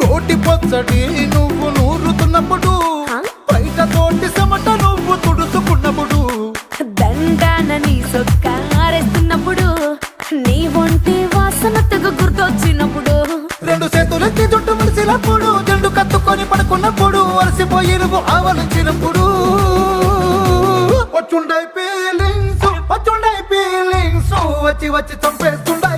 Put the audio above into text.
రోటి పచ్చడి నువ్వు నూరుతున్నప్పుడు బయట తోటి సమట నువ్వు తుడుచుకున్నప్పుడు దండాన నీ సొక్క ఆరేస్తున్నప్పుడు నీ ఒంటి వాసన తెగ గుర్తొచ్చినప్పుడు. రెండు చేతులెత్తి జుట్టు ముడిసినప్పుడు జండు కత్తుకొని పడుకున్నప్పుడు అలసిపోయి నువ్వు ఆవలించినప్పుడు. వచ్చుండై ఫీలింగ్స్ వచ్చుండై ఫీలింగ్స్ వచ్చి వచ్చి చంపేస్తుండై